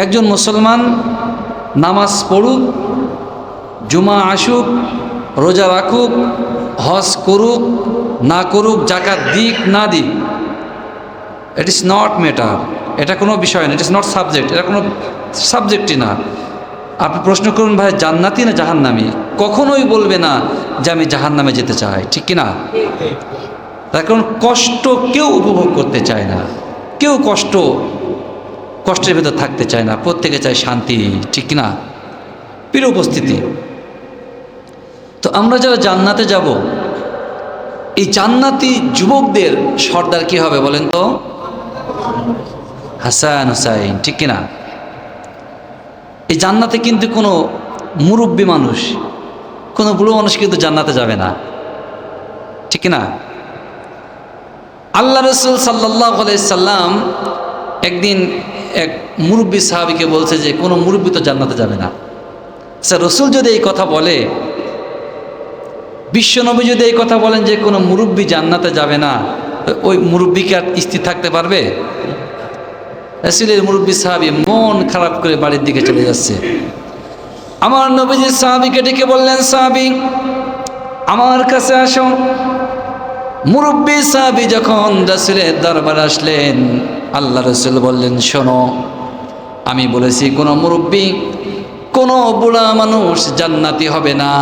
একজন মুসলমান নামাজ পড়ুক, জুমা আসুক, রোজা রাখুক, হজ করুক, না করুক জাকাত দিক, না দিক ইট ইস নট ম্যাটার এটা কোনো বিষয় না ইট ইস নট সাবজেক্ট এটা কোনো সাবজেক্টই না। আপনি প্রশ্ন করুন, ভাই, জান্নাতি না জাহান্নামি? কখনোই বলবে না যে আমি জাহান্নামে যেতে চাই, ঠিক কি না তার কারণ কষ্ট কেউ উপভোগ করতে চায় না। কেউ কষ্ট কষ্টের ভেতর থাকতে চায় না, প্রত্যেকে চায় শান্তি, ঠিক না প্রিয় উপস্থিতি, তো আমরা যারা জান্নাতে যাব, এই জান্নাতি যুবকদের সর্দার কি হবে বলেন তো? হাসান হুসাইন, ঠিক কিনা? এই জান্নাতে কিন্তু কোনো মুরব্বী মানুষ, কোনো বুড়ো মানুষ কিন্তু জান্নাতে যাবে না, ঠিক না আল্লাহ রসুল সাল্লাহ সাল্লাম একদিন এক মুরব্বী সাহাবিকে বলছে যে, কোনো মুরব্বী তো জান্নাতে যাবে না। স্যার রসুল যদি এই কথা বলে বিশ্বনবী যদি এই কথা বলেন যে, কোনো মুরব্বী জান্নাতে যাবে না, ওই মুরব্বীকে আর স্থির থাকতে পারবে? রসুলের মুরব্বী সাহাবি মন খারাপ করে বাড়ির দিকে চলে যাচ্ছে। আমার নবীজি সাহাবিকে ডেকে বললেন, সাহাবি, আমার কাছে আসো। মুরব্বী সাহাবি যখন রসুলের দরবার আসলেন, আল্লাহ রসুল বললেন, শোনো, আমি বলেছি, কোনো মুরব্বী, কোনো বুড়া মানুষ জান্নাতি হবে না।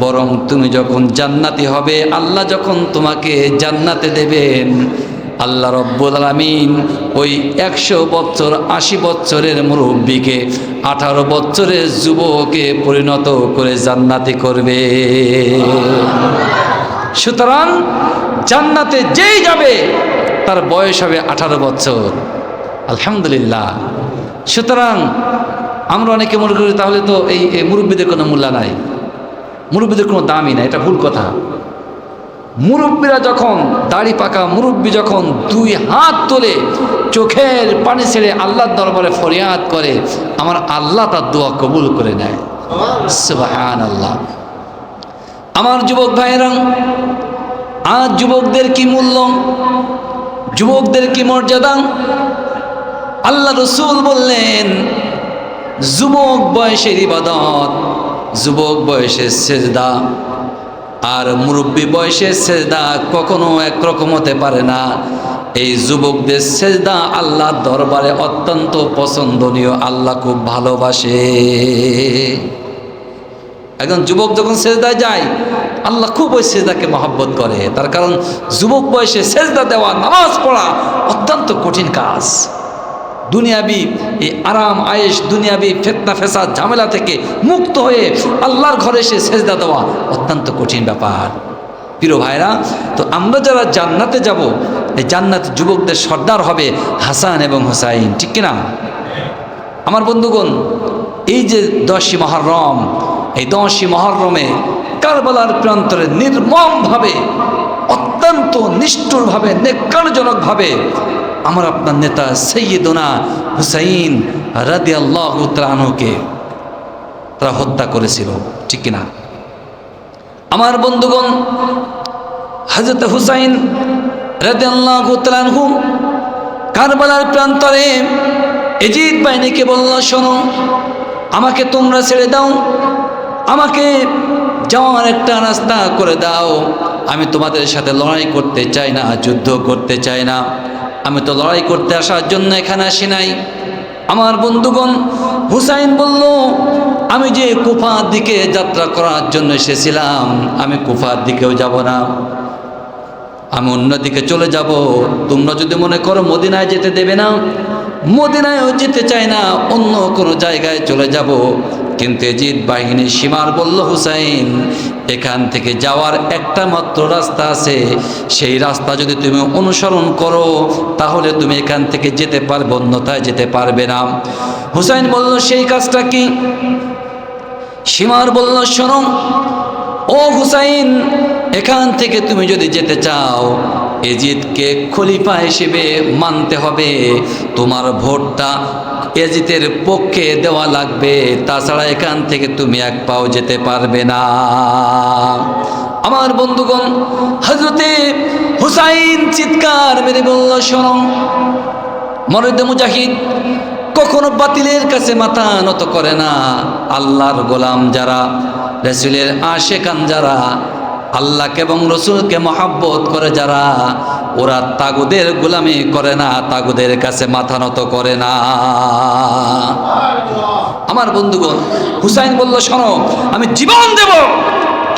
বরং তুমি যখন জান্নাতি হবে, আল্লাহ যখন তোমাকে জান্নাতে দেবেন। আল্লাহ রব্বুল আলমিন ওই একশো বছর, আশি বছরের মুরব্বীকে, আঠারো বছরের যুবকে পরিণত করে জান্নাতি করবে। সুতরাং জান্নাতে যেই যাবে, তার বয়স হবে আঠারো বছর। আলহামদুলিল্লাহ। সুতরাং আমরা অনেকে মনে করি, তাহলে তো এই মুরব্বীদের কোনো মূল্য নাই। মুরব্বীদের কোনো দামই নাই, এটা ভুল কথা। মুরব্বীরা যখন দাড়ি পাকা, মুরব্বী যখন দুই হাত তোলে চোখের পানি ছেড়ে আল্লাহর দরবারে ফরিয়াদ করে, আমার আল্লাহ তার দোয়া কবুল করে নেয়। সুবাহান আল্লাহ আমার যুবক ভাইয়েরা, আজ যুবকদের কি মূল্য যুবকদের কি মর্যাদা? আল্লাহ রসুল বললেন, যুবক বয়সের ইবাদত, যুবক বয়সের সেজদা, আর মুরব্বী বয়সের সেজদা কখনো একরকম হতে পারে না। এই যুবকদের সেজদা আল্লাহ দরবারে অত্যন্ত পছন্দনীয়, আল্লাহ খুব ভালোবাসে। একজন যুবক যখন সেজদায় যায়, আল্লাহ খুব ওই সেজদাকে মহাব্বত করে। তার কারণ যুবক বয়সে সেজদা দেওয়া, নামাজ পড়া অত্যন্ত কঠিন কাজ। দুনিয়াবি এই আরাম আয়েস দুনিয়াবি ফেতনা, ফেসাদ, ঝামেলা থেকে মুক্ত হয়ে আল্লাহর ঘরে এসে সেজদা দেওয়া অত্যন্ত কঠিন ব্যাপার। প্রিয় ভাইরা, তো আমরা যারা জান্নাতে যাব, এই জান্নাত যুবকদের সর্দার হবে হাসান এবং হুসাইন, ঠিক কিনা? আমার বন্ধুগণ, এই যে দশই মহরম এই দশই মহরমে কারবালার প্রান্তরে নির্মমভাবে, অত্যন্ত নিষ্ঠুরভাবে, নেকারজনকভাবে আমার আপনার নেতা সৈয়দনা হুসাইন রাদি আল্লাহ তালকে তারা হত্যা করেছিল, ঠিক কিনা? আমার বন্ধুগণ হজরত হুসাইন রাদি আল্লাহ তালহু কারবালার প্রান্তরে এজিদ বাহিনীকে বলল, শোনো, আমাকে তোমরা ছেড়ে দাও আমাকে যাওয়ার একটা রাস্তা করে দাও। আমি তোমাদের সাথে লড়াই করতে চাই না, যুদ্ধ করতে চাই না। আমি তো লড়াই করতে আসার জন্য এখানে আসি নাই। আমার বন্ধুগণ, হুসাইন বলল, আমি যে কুফার দিকে যাত্রা করার জন্য এসেছিলাম, আমি কুফার দিকেও যাব না। আমি অন্যদিকে চলে যাব। তোমরা যদি মনে করো মদিনায় যেতে দেবে না, মদিনায়ও যেতে চাই না, অন্য কোনো জায়গায় চলে যাব। কিন্তু এজিদ বাহিনী সীমার বলল, হুসাইন, এখান থেকে যাওয়ার একটা মাত্র রাস্তা আছে। সেই রাস্তা যদি তুমি অনুসরণ করো, তাহলে তুমি এখান থেকে যেতে পারবে, অন্যথায় যেতে পারবে না। হুসাইন বলল, সেই কাজটা কি? সীমার বলল, শোনো, ও হুসাইন, এখান থেকে তুমি যদি যেতে চাও এজিদকে খলিফা হিসেবে মানতে হবে। তোমার ভোটটা এজিতের পক্ষে দেওয়া লাগবে। তাছাড়া এখান থেকে তুমি এক পাও যেতে পারবে না। আমার বন্ধুগণ হজরতে হুসাইন চিৎকার মেরে বলল, শোনো, মরদ মুজাহিদ কখনো বাতিলের কাছে মাথা নত করে না। আল্লাহর গোলাম যারা, রসুলের আশেকান যারা আল্লাহকে এবং রসুলকে মহাব্বত করে যারা, ওরা তাগুদের গোলামি করে না, তাগুদের কাছে মাথা নত করে না। আমার বন্ধুগণ, হুসাইন বলল, শোনো, আমি জীবন দেব,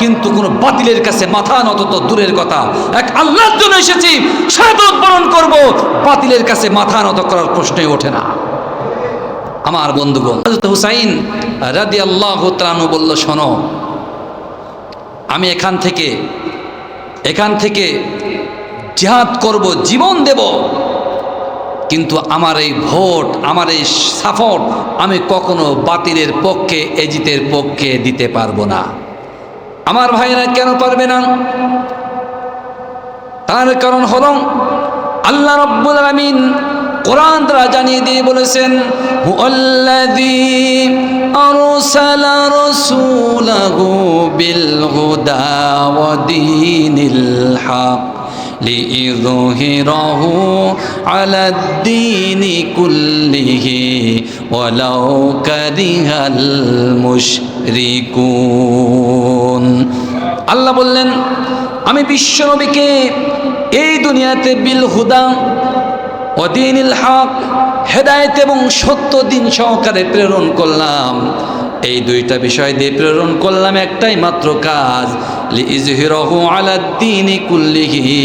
কিন্তু কোনো বাতিলের কাছে মাথা নত তো দূরের কথা। এক আল্লাহর জন্য এসেছি শাহাদত বরণ করব, বাতিলের কাছে মাথা নত করার প্রশ্নই ওঠে না। আমার বন্ধুগণ হুসাইন রাদি আল্লাহ বলল, শোনো আমি এখান থেকে এখান থেকে জিহাদ করব, জীবন দেব। কিন্তু আমার এই ভোট, আমার এই সাপোর্ট আমি কখনো বাতিলের পক্ষে, এজিতের পক্ষে দিতে পারব না। আমার ভাইরা কেন পারবে না? তার কারণ হল, আল্লাহ রব্বুল আলামিন কোরআন দ্বারা জানিয়ে দিয়ে বলেছেন হুয়াল্লাযী আরসালা রাসূলাহু বিল হুদা ওয়া দীনিল হক ليظهره على الدين كله ولو كره المشركون আল্লাহ বললেন আমি বিশ্বনবীকে এই দুনিয়াতে বিল হুদা অদিনিল হক, হেদায়ত এবং সত্য দিন সহকারে প্রেরণ করলাম। এই দুইটা বিষয় দিয়ে প্রেরণ করলাম একটাই মাত্র কাজ লিইজহিরাহু আলাদ্দীনি কুল্লিহি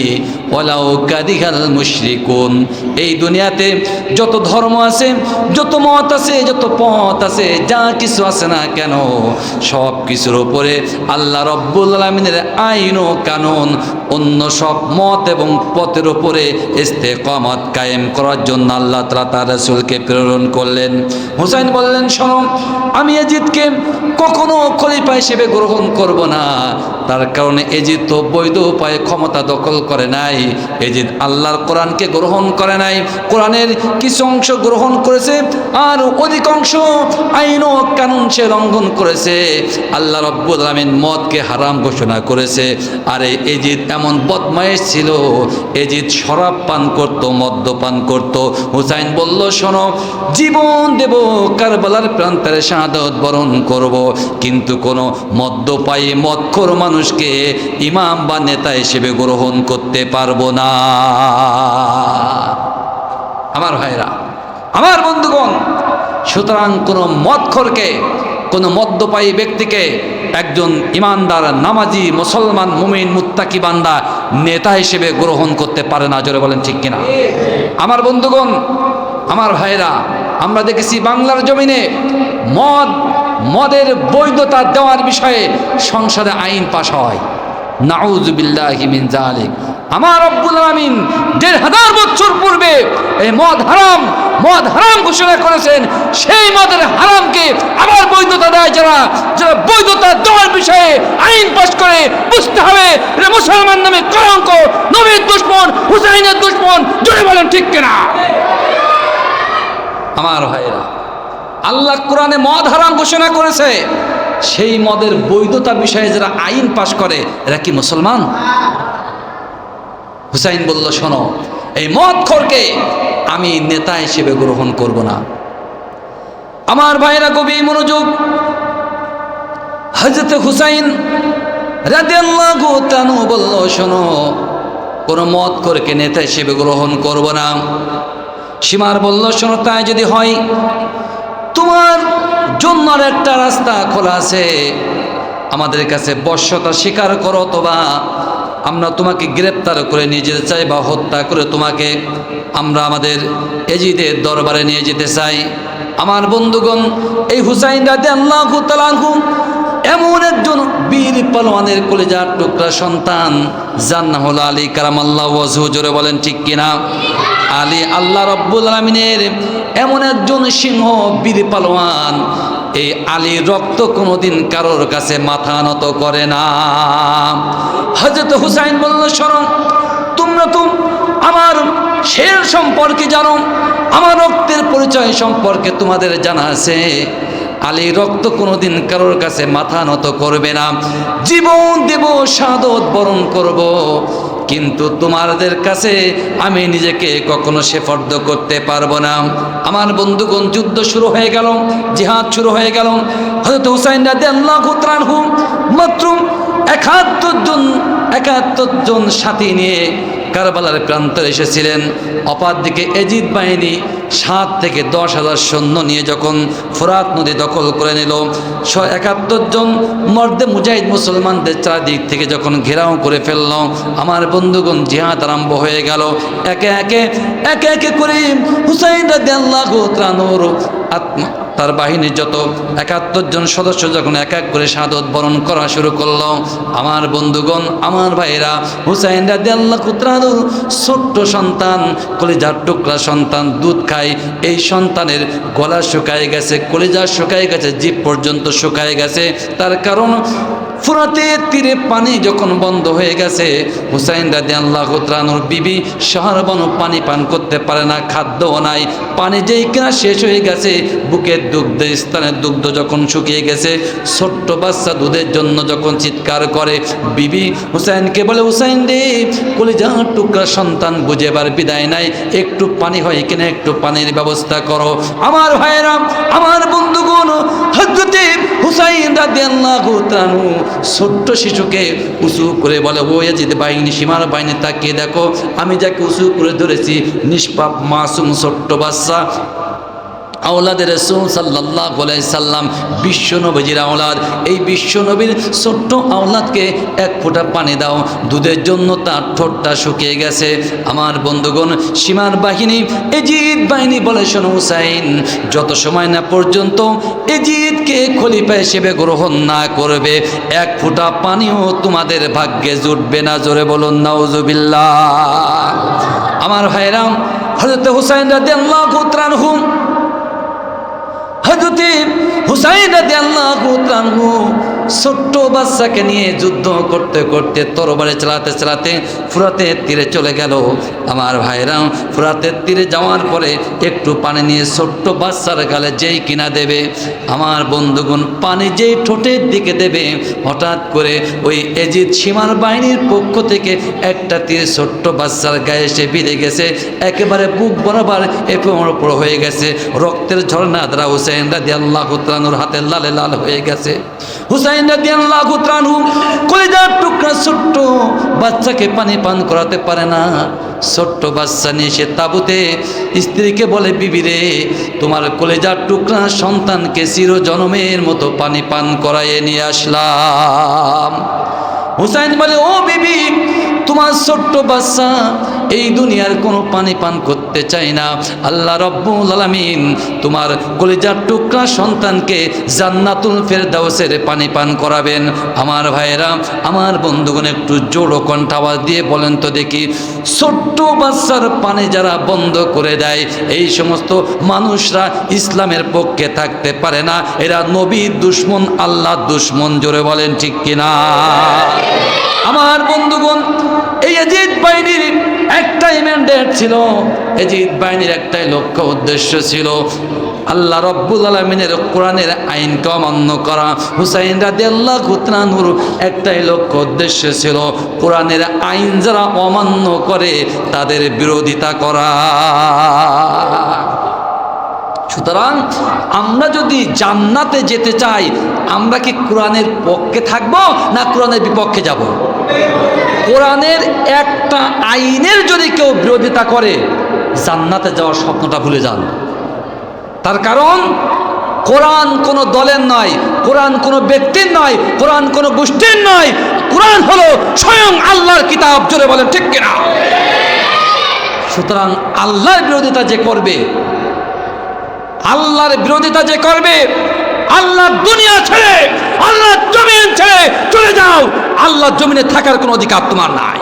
ওয়ালাউ কাদিহাল মুশরিকুন। এই দুনিয়াতে যত ধর্ম আছে, যত মত আছে, যত পথ আছে, যা কিছু আছে না কেন সব কিছুর উপরে আল্লাহ রব্বুল আলমিনের আইন ও কানুন, অন্য সব মত এবং পথের উপরে ইস্তেকামত কায়েম করার জন্য আল্লাহ তালা তার রসুলকে প্রেরণ করলেন। হুসাইন বললেন, শোনো, আমি এজিদকে কখনো খলিফা হিসেবে গ্রহণ করব না। তার কারণে এজিদ তো বৈধ উপায়ে ক্ষমতা দখল করে নাই। এজিদ আল্লাহর কোরআনকে গ্রহণ করে নাই। কোরআনের কিছু অংশ গ্রহণ করেছে, আর অধিকাংশ আইন ও কানুন সে লঙ্ঘন করেছে। আল্লাহ রব্বুল মদকে হারাম ঘোষণা করেছে। আরে এজিদ এমন বদমায়েশ ছিল, এজিদ শরাব পান করত মদ্যপান করত। হুসাইন বলল, শোনো, জীবন দেব, কারবালার প্রান্তরে শাহাদত বরণ করব। কিন্তু কোনো মদ্যপায়ী, মদখোর মানুষকে ইমাম বা নেতা হিসেবে গ্রহণ করতে পারব না। আমার ভাইরা, আমার বন্ধুগণ, সুতরাং কোনো মদখোরকে, কোনো মদ্যপায়ী ব্যক্তিকে, একজন ইমানদার, নামাজি, মুসলমান, মুমিন, মুত্তাকি বান্দা নেতা হিসেবে গ্রহণ করতে পারে না, জোরে বলেন ঠিক কিনা? আমার বন্ধুগণ, আমার ভাইরা, আমরা দেখেছি বাংলার জমিনে মদ মদের বৈধতা দেওয়ার বিষয়ে সংসদে আইন পাশ হয়। নাউজুবিল্লাহি মিন জালিক আমার রব্বুল আলামিন দেড় হাজার বছর পূর্বে এই মদ হারাম মদ হারাম ঘোষণা করেছেন। সেই মদের হারামকে আবার বৈধতা দেয় যারা যারা বৈধতা দেওয়ার বিষয়ে আইন পাশ করে। বুঝতে হবে এটা মুসলমান নামে কলঙ্ক। নবীর দুশ্মন, হুসাইনের দুশ্মন, জোরে বলেন ঠিক কিনা? আমার ভাইরা আল্লাহ কোরআনে মদ হারাম ঘোষণা করেছে। সেই মদের বৈধতা বিষয়ে যারা আইন পাশ করে, এরা কি মুসলমান? হুসাইন বলল, শোনো, এই মদ খরকে আমি নেতা হিসেবে গ্রহণ করব না। আমার ভাইরা কবি মনোযোগ। হজরত হুসাইন তানু বলল, শোনো, কোনো মদ খরকে নেতা হিসেবে গ্রহণ করব না। সীমার বলল, শোনো, তাই যদি হয় তোমার জন্য একটা রাস্তা খোলা আছে। আমাদের কাছে বর্ষতা স্বীকার করো অথবা আমরা তোমাকে গ্রেপ্তার করে নিয়ে যেতে চাই বা হত্যা করে তোমাকে আমরা আমাদের এজিদের দরবারে নিয়ে যেতে চাই। আমার বন্ধুগণ, এই হুসাইন রাতে আল্লাহ এমন একজন বীর পালোয়ানের কলেজার টুকরা সন্তান, যার নাম হলো আলী কারাম আল্লাহ ওয়াজহু, জোরে বলেন ঠিক কিনা? আলী আল্লাহ রব্বুল আলমিনের এমন একজন সিংহ বীর পালোয়ান। এই আলীর রক্ত কোনোদিন কারোর কাছে মাথা নত করে না। হজরত হুসাইন বলল শরণ তোমরা তো আমার শের সম্পর্কে জানো, আমার রক্তের পরিচয় সম্পর্কে তোমাদের জানা আছে। আলী রক্ত কোনোদিন কারোর কাছে মাথা নত করবে না। জীবন দেব, সাদত বরণ করব। কিন্তু তোমাদের কাছে আমি নিজেকে কখনো সেফর্দ করতে পারব না। আমার বন্ধুগণ, যুদ্ধ শুরু হয়ে গেল, জিহাদ শুরু হয়ে গেল। হয়তো হুসাইন রাতে আল্লাহ মাত্র একাত্তর জন একাত্তর জন সাথী নিয়ে কারবালার প্রান্তরে এসেছিলেন। অপার দিকে এজিদ বাহিনী সাত থেকে দশ হাজার সৈন্য নিয়ে যখন ফোরাত নদী দখল করে নিল একাত্তর জন মর্দে মুজাহিদ মুসলমানদের চারদিক থেকে যখন ঘেরাও করে ফেলল, আমার বন্ধুগণ জিহাদ আরম্ভ হয়ে গেল। একে একে একে একে করে হুসাইন আল্লাহ আত্মা তার বাহিনীর যত একাত্তর জন সদস্য যখন এক এক করে সাদত বরণ করা শুরু করল, আমার বন্ধুগণ, আমার ভাইরা হুসাইন রাদি আল্লাহ ছোট্ট সন্তান, কলিজার টুকরা সন্তান, দুধ খায় এই সন্তানের গলা শুকায় গেছে, কলিজা শুকায় গেছে, জীব পর্যন্ত শুকায় গেছে। তার কারণ ফুরাতের তীরে পানি যখন বন্ধ হয়ে গেছে, হুসাইন রাদি আল্লাহ ত্রানুর বিবি বন পানি পান করতে পারে না, খাদ্যও নাই, পানি যেই কিনা শেষ হয়ে গেছে বুকের দুগ্ধ স্থানের দুগ্ধ যখন শুকিয়ে গেছে, ছোট্ট বাচ্চা দুধের জন্য যখন চিৎকার করে, বিবি হুসাইনকে বলে, হুসাইন রে কলিজা টুকরা সন্তান বুঝেবার বিদায় নাই, একটু পানি হয় কিনা একটু পানির ব্যবস্থা করো। আমার ভাইয়েরা, আমার বন্ধুগণ হজরতে হুসাইন রাদি আল্লাহ ছোট্ট শিশুকে উঁচু করে বলে, ও যেতে বাহিনী, সীমার বাহিনী, তাকিয়ে দেখো, আমি যাকে উঁচু করে ধরেছি, নিষ্পাপ, মাসুম, ছোট্ট বাচ্চা আওলাদের রসুল সাল্লাহ সাল্লাম বিশ্ব নবীজির আওলাদ। এই বিশ্ব নবীর ছোট্ট আওলাদকে এক ফোঁটা পানি দাও, দুধের জন্য তার ঠোঁটটা শুকিয়ে গেছে। আমার বন্ধুগণ, সীমার বাহিনী, এজিদ বাহিনী বলে শোনো হুসাইন, যত সময় না পর্যন্ত এজিদকে খলিফা হিসেবে গ্রহণ না করবে, এক ফোঁটা পানিও তোমাদের ভাগ্যে জুটবে না। জোরে বলুন, নাউজুবিল্লাহ। আমার ভাইরাম হজরত হুসাইন রাদি আল্লাহ হুম হজরতে হুসাইন ছোট্ট বাচ্চাকে নিয়ে যুদ্ধ করতে করতে তরবারে চালাতে চালাতে ফুরাতের তীরে চলে গেল। আমার ভাইরা, ফুরাতের তীরে যাওয়ার পরে একটু পানি নিয়ে ছোট্ট বাচ্চার গালে যেই কিনা দেবে, আমার বন্ধুগণ পানি যেই ঠোঁটের দিকে দেবে, হঠাৎ করে ওই এজিদ সীমার বাহিনীর পক্ষ থেকে একটা তীর ছোট্ট বাচ্চার গায়ে এসে বিঁধে গেছে, একেবারে বুক বরাবর এপর হয়ে গেছে। রক্তের ঝর্ণা দ্বারা হুসেন রাদি আল্লাহ হাতের লালে লাল হয়ে গেছে। হুসাইন হুসাইন রাদিয়াল্লাহু তাআলা কলিজার টুকরা ছোট্ট বাচ্চাকে পানি পান করাতে পারে না। ছোট্ট বাচ্চা নিয়ে সে তাবুতে স্ত্রীকে বলে, বিবি রে, তোমার কলেজার টুকরা সন্তানকে চির জনমের মতো পানি পান করাইয়ে নিয়ে আসলাম। হুসাইন বলে, ও বিবি তোমার ছোট্ট বাচ্চা এই দুনিয়ার কোনো পানি পান করতে চাই না। আল্লাহ রব্বুল আলমিন তোমার কলিজার টুকরা সন্তানকে জান্নাতুল ফেরদাউসের পানি পান করাবেন। আমার ভাইয়েরা, আমার বন্ধুগণ, একটু জোড়ো কণ্ঠাবাজ দিয়ে বলেন তো দেখি। ছোট্ট বাচ্চার পানি যারা বন্ধ করে দেয়, এই সমস্ত মানুষরা ইসলামের পক্ষে থাকতে পারে না। এরা নবীর দুশ্মন আল্লাহ দুশ্মন, জোরে বলেন ঠিক কিনা? আমার বন্ধুগণ, এই এজিদ বাহিনীর একটাই ম্যান্ডেট ছিল। এজিদ বাহিনীর একটাই লক্ষ্য উদ্দেশ্য ছিল আল্লাহ রব্বুল আলমিনের কোরআনের আইনকে অমান্য করা। হুসাইন রাদি আল্লাহ কুতরানুর একটাই লক্ষ্য উদ্দেশ্য ছিল কোরআনের আইন যারা অমান্য করে তাদের বিরোধিতা করা। সুতরাং আমরা যদি জান্নাতে যেতে চাই, আমরা কি কোরআনের পক্ষে থাকব না কোরআনের বিপক্ষে যাব? কোরআনের একটা আইনের যদি কেউ বিরোধিতা করে, জান্নাতে যাওয়ার স্বপ্নটা ভুলে যান। তার কারণ, কোরআন কোনো দলের নয়, কোরআন কোনো ব্যক্তির নয়, কোরআন কোনো গোষ্ঠীর নয়। কোরআন হলো স্বয়ং আল্লাহর কিতাব, জোরে বলেন ঠিক কিনা? সুতরাং আল্লাহর বিরোধিতা যে করবে আল্লাহর বিরোধিতা যে করবে আল্লাহ দুনিয়া ছেড়ে আল্লাহ জমিন ছেড়ে চলে যাও। আল্লাহ জমিনে থাকার কোনো অধিকার তোমার নাই।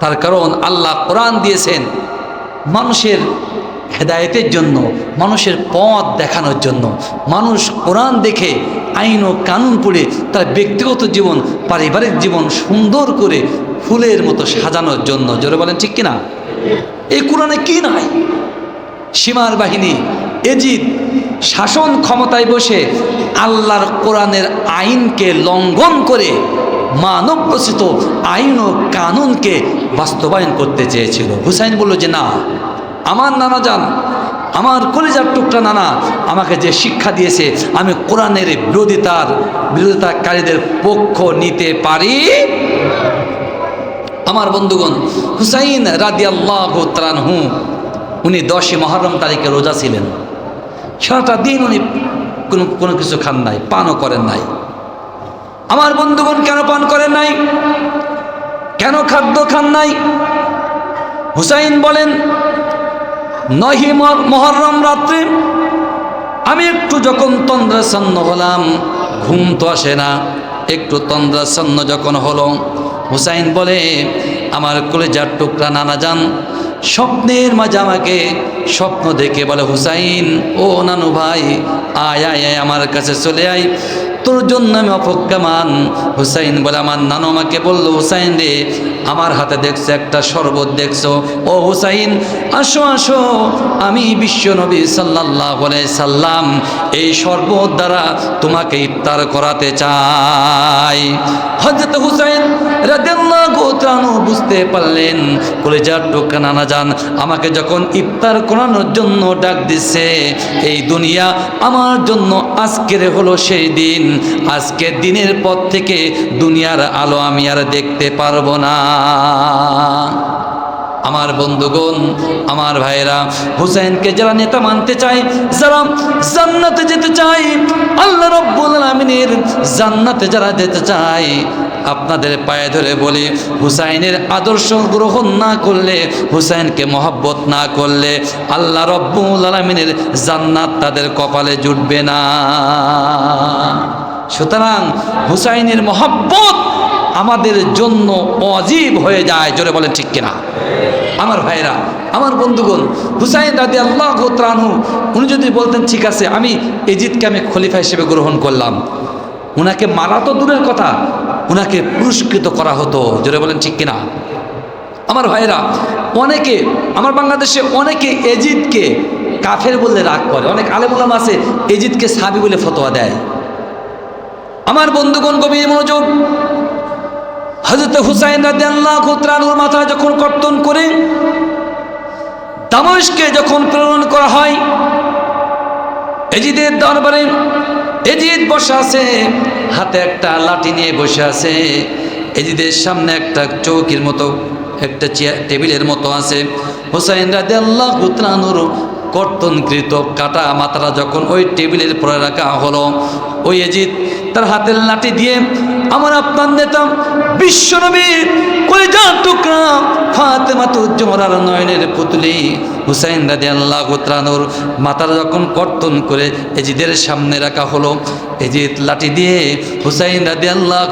তার কারণ আল্লাহ কোরআন দিয়েছেন মানুষের হেদায়েতের জন্য, মানুষের পথ দেখানোর জন্য। মানুষ কোরআন দেখে, আইন ও কানুন পড়ে, তার ব্যক্তিগত জীবন, পারিবারিক জীবন সুন্দর করে ফুলের মতো সাজানোর জন্য। জোরে বলেন ঠিক কিনা? এই কোরআনে কি নাই? সীমার বাহিনী, এজিদ শাসন ক্ষমতায় বসে আল্লাহর কোরআনের আইনকে লঙ্ঘন করে মানব রচিত আইন ও কানুনকে বাস্তবায়ন করতে চেয়েছিল। হুসাইন বলল, যে না, আমার নানা যান আমার কলিজার টুকরা নানা আমাকে যে শিক্ষা দিয়েছে, আমি কোরআনের বিরোধিতার, বিরোধিতাকারীদের পক্ষ নিতে পারি? আমার বন্ধুগণ, হুসাইন রাদি আল্লাহ হু উনি দশই মহরম তারিখে রোজা ছিলেন। সারাটা দিন উনি কোনো কোনো কিছু খান নাই, পানও করেন নাই। আমার বন্ধুগণ কেন পান করেন নাই? কেন খাদ্য খান নাই? হুসাইন বলেন নহি মহরম রাত্রে আমি একটু যখন তন্দ্রাচ্ছন্ন হলাম, ঘুম তো আসে না, একটু তন্দ্রাচ্ছন্ন যখন হলো, হুসাইন বলে আমার কলেজার টুকরা নানা যান স্বপ্নের মাঝে আমাকে স্বপ্ন দেখে বলে, হুসাইন, ও নানু ভাই, আয় আয় আয়, আমার কাছে চলে আয়। তোর জন্য আমি অপেক্ষামান হুসাইন বলে, আমার নানু আমাকে বলল, হুসাইন রে, আমার হাতে দেখছ একটা শরবত দেখছ। ও হুসাইন, আসো আসো। আমি বিশ্ব নবী সাল্লাহ সাল্লাম এই শরবত দ্বারা তোমাকে ইফতার করাতে চাই। হজরত হুসাইন বুঝতে পারলেন, কলেজার টোকা নানা যান আমাকে যখন ইফতার করানোর জন্য ডাক দিছে, এই দুনিয়া আমার জন্য আজকের হলো সেই দিন। আজকের দিনের পর থেকে দুনিয়ার আলো আমি আর দেখতে পারব না। আমার বন্ধুগণ, আমার ভাইরা হুসাইনকে যারা নেতা মানতে চায়, যারা জান্নাতে যেতে চায়, আল্লাহ রব্বুল আলমিনের জান্নাতে যারা যেতে চায়, আপনাদের পায়ে ধরে বলি, হুসাইনের আদর্শ গ্রহণ না করলে, হুসাইনকে মহব্বত না করলে, আল্লাহ রব্বুল আলমিনের জান্নাত তাদের কপালে জুটবে না। সুতরাং হুসাইনের মহব্বত আমাদের জন্য অজীব হয়ে যায়, জোরে বলেন ঠিক কিনা? আমার ভাইরা আমার বন্ধুগণ, হুসাইন রাদি আল্লাহ ত্রানহু উনি যদি বলতেন, ঠিক আছে, আমি এজিদকে আমি খলিফা হিসেবে গ্রহণ করলাম। উনাকে মারা তো দূরের কথা, উনাকে পুরস্কৃত করা হতো, জোরে বলেন ঠিক কিনা? আমার ভাইরা অনেকে, আমার বাংলাদেশে অনেকে এজিদকে কাফের বললে রাগ করে, অনেক আলেমুলাম আছে এজিদকে সাবি বলে ফতোয়া দেয়। আমার বন্ধুগণ গভীর মনোযোগ। হজরত হুসাইন রাজি আল্লাহ খুতরানুর মাথা যখন কর্তন করে দামস্কে যখন প্রেরণ করা হয়, এজিদের দরবারে এজিদ বসে আছে, হাতে একটা লাঠি নিয়ে বসে আছে, এজিদের সামনে একটা চৌকির মতো, একটা চেয়ার, টেবিলের মতো আছে। হুসাইন রাজি আল্লাহ খুতরানুর কর্তনকৃত কাটা মাথাটা যখন ওই টেবিলের পরে রাখা হলো, ওই এজিদ তার হাতের লাঠি দিয়ে আমার আপনার নেতা বিশ্বনবীর পুতুলি। হুসাইন যখন কর্তন করে এজিদের সামনে রাখা লাঠি দিয়ে হুসাইন রাদি আল্লাহ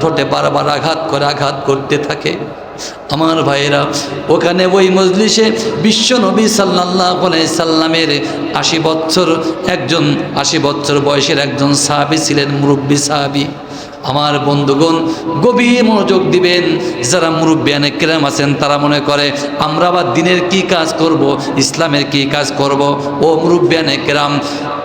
ঠোঁটে বারবার আঘাত করে আঘাত করতে থাকে। আমার ভাইয়েরা, ওখানে ওই মজলিসে বিশ্ব নবী সাল্লাহ সাল্লামের আশি বছর একজন, আশি বছর বয়সের একজন সাহাবি ছিলেন, মুরব্বী সাহাবি। আমার বন্ধুগণ, গভীর মনোযোগ দিবেন। যারা মুরব্বিয়ানে কেরাম আছেন, তারা মনে করে, আমরা আবার দিনের কি কাজ করব, ইসলামের কি কাজ করব? ও মুরব্বিয়ানে কেরাম,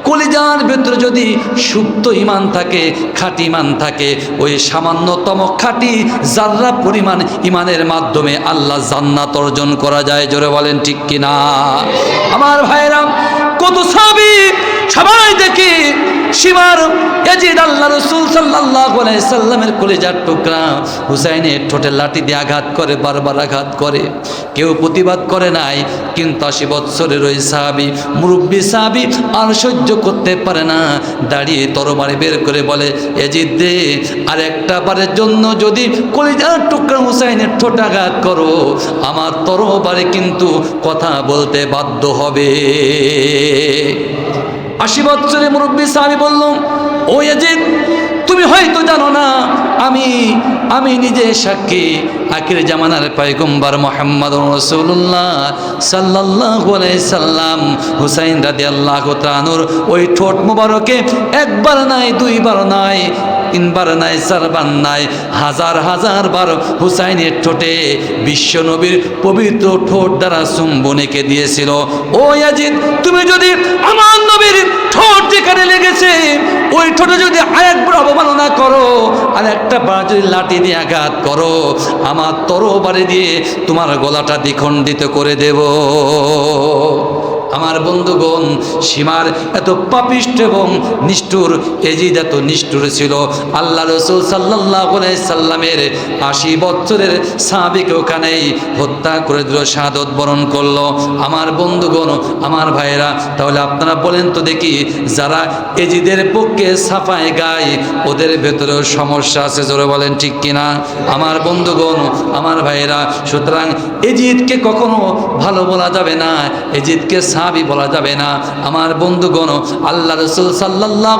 কলিজার ভেতরে যদি সুপ্ত ইমান থাকে, খাঁটি ইমান থাকে, ওই সামান্যতম খাঁটি, যার্রা পরিমাণ ইমানের মাধ্যমে আল্লাহ জান্নাত অর্জন করা যায়, জোরে বলেন ঠিক কিনা? আমার ভাইরা কত সাবি সবাই দেখি সীমার এজিদ আল্লাহ রসুল সাল্লাহ সাল্লামের কলেজার টুকরা। হুসাইনের ঠোঁটে লাঠি দিয়ে আঘাত করে, বারবার আঘাত করে। কেউ প্রতিবাদ করে নাই, কিন্তু আশি বৎসরের ওই সাহাবি, মুরব্বী সাহাবি আর সহ্য করতে পারে না। দাঁড়িয়ে তরবারি বের করে বলে এজিদ দে আর একটা বারের জন্য যদি কলিজার টুকরা হুসাইনের ঠোঁট আঘাত করো, আমার তরবারে কিন্তু কথা বলতে বাধ্য হবে। আশি বৎসরে মুরব্বী সাহাবি বললাম ও এজিদ তুমি হয়তো জানো না, আমি আমি নিজে সাক্ষী আখির জামানার পাইগম্বার মোহাম্মদ রসুল্লাহ সাল্লাহ সাল্লাম। হুসাইন রাদি আল্লাহ তানুর ওই ঠোঁট মুবারকে একবার নাই, দুইবার নাই, তিনবার নাই, চারবার নাই, হাজার হাজার বার হুসাইনের ঠোঁটে বিশ্ব নবীর পবিত্র ঠোঁট দ্বারা চুম্বনেকে দিয়েছিল। ও ইয়াজিদ, তুমি যদি আমার নবীর ঠোঁট যেখানে লেগেছে, ওই ঠোঁটে যদি আরেকবার অবমাননা করো, আর একটা বার যদি লাঠি দিয়ে আঘাত করো, আমার তরবারি দিয়ে তোমার গলাটা দ্বিখণ্ডিত করে দেব। আমার বন্ধুগণ, সীমার এত পাপিষ্ট এবং নিষ্ঠুর এজিদ এত নিষ্ঠুর ছিল। আল্লাহ রসুল সাল্লাহ সাল্লামের আশি বছরের সাহাবিকে ওখানেই হত্যা করে দিল, শাহাদত বরণ করল। আমার বন্ধুগণ, আমার ভাইয়েরা, তাহলে আপনারা বলেন তো দেখি, যারা এজিদের পক্ষে সাফায় গায়, ওদের ভেতরেও সমস্যা আছে, জোরে বলেন ঠিক কিনা? আমার বন্ধুগণ, আমার ভাইয়েরা, সুতরাং এজিদকে কখনো ভালো বলা যাবে না। এজিদকে সাহাবি বলা যাবে না। আমার বন্ধুগণ, আল্লাহ রসুল সাল্লাহ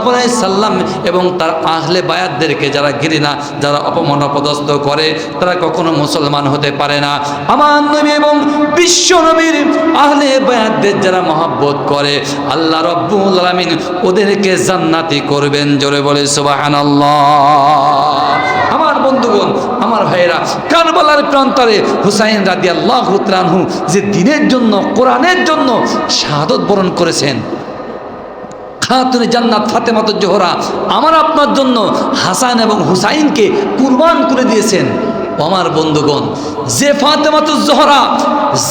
সাল্লাম এবং তার আহলে বায়াতদেরকে যারা না যারা অপমান অপদস্থ করে, তারা কখনো মুসলমান হতে পারে না। আমার নবী এবং বিশ্ব নবীর আহলে বায়াতদের যারা মহাব্বত করে, আল্লাহ রব্বুল আলমিন ওদেরকে জান্নাতি করবেন। জোরে বলে সুবাহান আমার বন্ধুগণ, আমার ভাইয়েরা, কারবালার প্রান্তরে হুসাইন রাদি আল্লাহ ত্রানহু যে দিনের জন্য, কোরআনের জন্য শাহাদত বরণ করেছেন। খাতুনে জান্নাত ফাতেমাত জোহরা, আমার আপনার জন্য হাসান এবং হুসাইনকে কুরবান করে দিয়েছেন। আমার বন্ধুগণ, যে ফাতেমাত জোহরা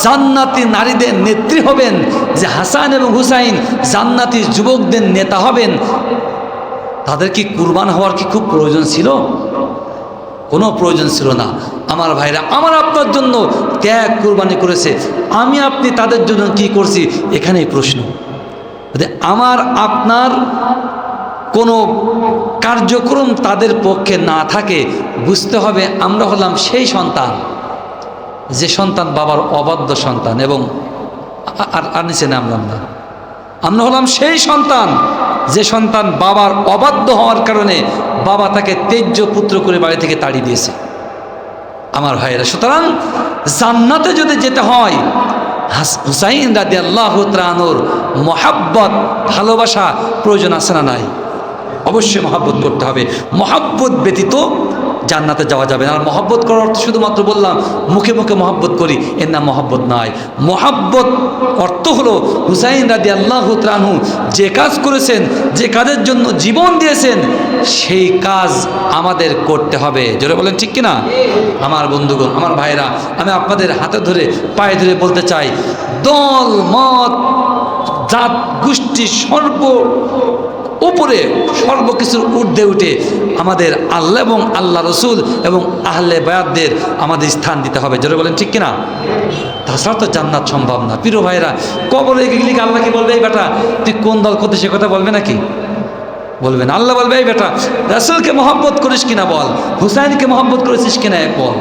জান্নাতি নারীদের নেত্রী হবেন, যে হাসান এবং হুসাইন জান্নাতি যুবকদের নেতা হবেন, তাদের কি কুরবান হওয়ার কি খুব প্রয়োজন ছিল? কোনো প্রয়োজন ছিল না। আমার ভাইরা, আমার আপনার জন্য ত্যাগ কুরবানি করেছে। আমি, আপনি তাদের জন্য কি করছি? এখানেই প্রশ্ন। আমার, আপনার কোনো কার্যক্রম তাদের পক্ষে না থাকে, বুঝতে হবে আমরা হলাম সেই সন্তান। যে সন্তান বাবার অবাধ্য সন্তান এবং আর আর নিচে নামলাম না। আমরা হলাম সেই সন্তান যে সন্তান বাবার অবাধ্য হওয়ার কারণে বাবা তাকে তেজ্য পুত্র করে বাড়ি থেকে তাড়িয়ে দিয়েছে। আমার ভাইয়েরা, সুতরাং জান্নাতে যদি যেতে হয়, হাস- হুসাইন রাদি আল্লাহ ত্রানুর মহাব্বত, ভালোবাসা প্রয়োজন আছে না নাই? অবশ্যই মহাব্বত করতে হবে। মহাব্বত ব্যতীত জান্নাতে যাওয়া যাবে না। আর মহাব্বত করার অর্থ শুধুমাত্র বললাম, মুখে মুখে মহব্বত করি, এর নাম মহব্বত নয় মহাব্বত অর্থ হলো হুসাইন রাদি আল্লাহ ত্রানহু যে কাজ করেছেন, যে কাজের জন্য জীবন দিয়েছেন, সেই কাজ আমাদের করতে হবে। জোরে বলেন ঠিক কিনা? আমার বন্ধুগণ, আমার ভাইরা আমি আপনাদের হাতে ধরে, পায়ে ধরে বলতে চাই, দল, মত, জাত, গোষ্ঠী, সর্ব উপরে সর্বকিছুর ঊর্ধ্বে উঠে আমাদের আল্লাহ এবং আল্লাহ রসুল এবং আহলে বায়াতদের আমাদের স্থান দিতে হবে। জোরে বলেন, ঠিক কিনা? তাছাড়া তো জান্নাত সম্ভব না। প্রিয় ভাইরা কবরে গেলে আল্লাহ কি বলবে, এই বেটা, তুই কোন দল করতে সে কথা বলবে নাকি? বলবেন, আল্লাহ বলবে, এই বেটা, রাসুলকে মহব্বত করিস কিনা বল? হুসাইনকে মহব্বত করেছিস কিনা বল?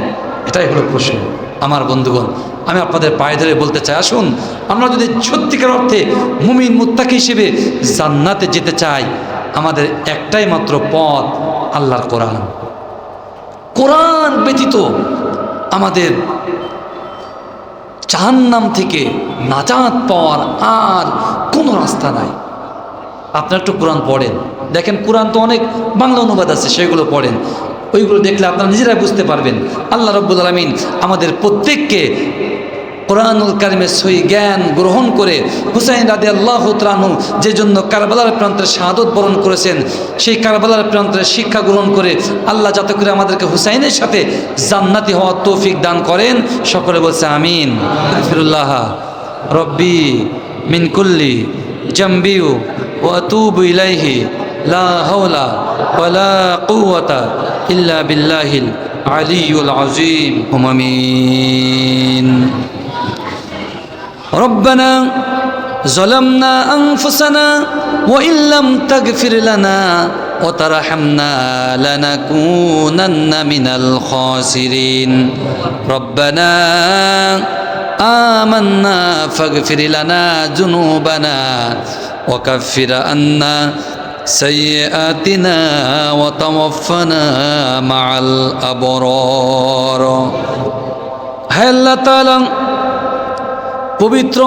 এটাই হলো প্রশ্ন। আমার বন্ধুগণ, আমি আপনাদের পায়ে ধরে বলতে চাই, আসুন, আমরা যদি সত্যিকার অর্থে মুমিন মুত্তাকি হিসেবে জান্নাতে যেতে চাই, আমাদের একটাই মাত্র পথ আল্লাহর কোরআন। কোরআন ব্যতীত আমাদের জাহান্নাম থেকে নাজাত পাওয়ার আর কোনো রাস্তা নাই। আপনার একটু কোরআন পড়েন। দেখেন, কোরআন তো অনেক বাংলা অনুবাদ আছে, সেগুলো পড়েন। ওইগুলো দেখলে আপনারা নিজেরাই বুঝতে পারবেন। আল্লাহ রব্বুল আলমিন আমাদের প্রত্যেককে কোরআনুল কারিমের সই জ্ঞান গ্রহণ করে হুসাইন রাদে আল্লাহ ত্রানু যে জন্য কারবালার প্রান্তে শাহাদত বরণ করেছেন, সেই কারবালার প্রান্তে শিক্ষা গ্রহণ করে আল্লাহ যাতে করে আমাদেরকে হুসাইনের সাথে জান্নাতি হওয়ার তৌফিক দান করেন। সকলে বলছে আমিন। ফিরুল্লাহ রব্বি মিনকুল্লি জম্বিউ ওয়াতুব ইলাইহি। লা হাওলা ওয়ালা কুওয়াতা ইল্লা বিল্লাহিল আলিউল আজিম আমিন ربنا ظلمنا أنفسنا وإن لم تغفر لنا وترحمنا لنكونن من الخاسرين ربنا آمنا فاغفر لنا ذنوبنا وكفر عنا سيئاتنا وتوفنا مع الأبرار هل الله تعالى পবিত্র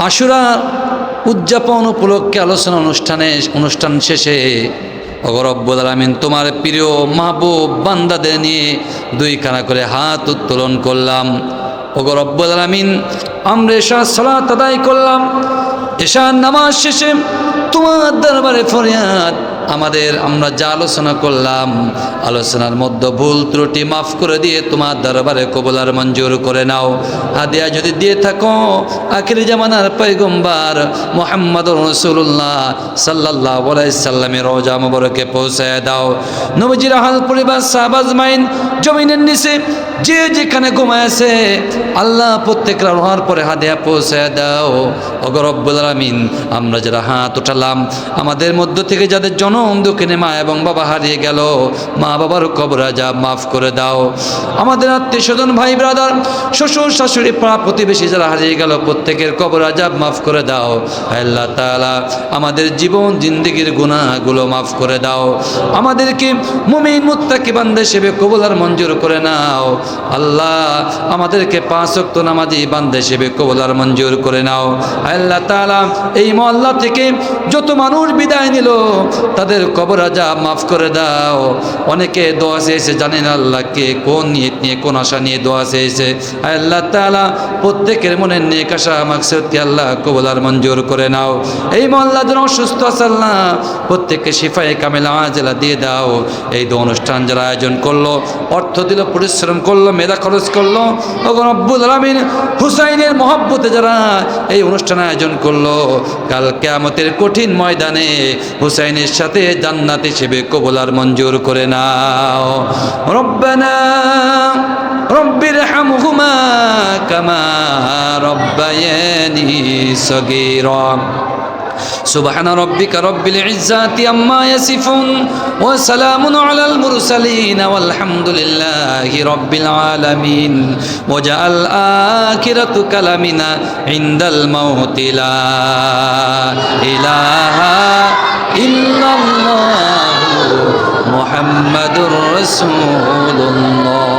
আশুরা উদযাপন উপলক্ষে আলোচনা অনুষ্ঠানে অনুষ্ঠান শেষে অগরব্বুল আলমিন তোমার প্রিয় মাহবুব বান্দাদের নিয়ে দুই খানা করে হাত উত্তোলন করলাম অগরব্বুল আলমিন আমরা এশার সালাত আদায় করলাম এশার নামাজ শেষে তোমার দরবারে ফরিয়াদ। আমাদের আমরা যা আলোচনা করলাম, আলোচনার মধ্যে ভুল ত্রুটি মাফ করে দিয়ে তোমার দরবারে কবুলার মঞ্জুর করে নাও। হাদিয়া যদি দিয়ে থাকো, আখির জামানার পৈগম্বার মোহাম্মদ রসুল্লাহ সাল্লাহ সাল্লামের রোজা মোবরকে পৌঁছায় দাও। নবজির হাল পরিবার সাহবাজ মাইন জমিনের নিচে যে যেখানে ঘুমায় আল্লাহ প্রত্যেকরা রোহার পরে হাদিয়া পৌঁছায় দাও। অগরব্বুল আলমিন, আমরা যারা হাত উঠালাম, আমাদের মধ্য থেকে যাদের জনম দুঃখিনে মা এবং বাবা হারিয়ে গেল। মা বাবার কবর যা মাফ করে দাও। আমাদের আত্মীয় স্বজন ভাই, ব্রাদার, শ্বশুর, শাশুড়ি পাড়া প্রতিবেশী যারা হারিয়ে গেল, প্রত্যেকের কবর আজাব মাফ করে দাও। আল্লাহ তাআলা, আমাদের জীবন, জিন্দিগির গুনাহগুলো মাফ করে দাও। আমাদেরকে মুমিন, মুত্তাকি বান্দা হিসেবে কবুল মঞ্জুর করে নাও। আল্লাহ, আমাদেরকে পাঁচ ওয়াক্ত নামাজি বান্দা হিসেবে কবুল আর মঞ্জুর করে নাও। আল্লাহ তাআলা, এই মহল্লা থেকে যত মানুষ বিদায় নিল তাদের কবর আজাব মাফ করে দাও। অনেকে দোয়া চেয়েছে জানেন আল্লাহ কে কোন নিয়ত নিয়ে, কোন আশা নিয়ে দোয়া চেয়েছে। আল্লাহ তাআলা, প্রত্যেকের মনের নেক আশা, মাকসুদকে আল্লাহ কবুল আর মঞ্জুর করে নাও। এই মহল্লা যেন অসুস্থ আছে আল্লাহ প্রত্যেককে শিফাই কামেলা আজেলা দিয়ে দাও। এই দু অনুষ্ঠান যারা আয়োজন করল, অর্থ দিল, পরিশ্রম করল, মেধা খরচ করল, ওগো রব্বুল আলামিন, হুসাইনের মহব্বতে যারা এই অনুষ্ঠান আয়োজন করল, কাল কেয়ামতের কঠিন ময়দানে হুসাইনের সাথে জান্নাত হিসেবে কবুল আর মঞ্জুর করে নাও। রব্বানা রব্বির হামহুমা কামা রব্বায়ানি সগীরা। سبحان ربك رب العزة عما يصفون وسلام على المرسلين والحمد لله رب العالمين وجعل آخرة كلامنا عند الموت لا إله إلا الله محمد رسول الله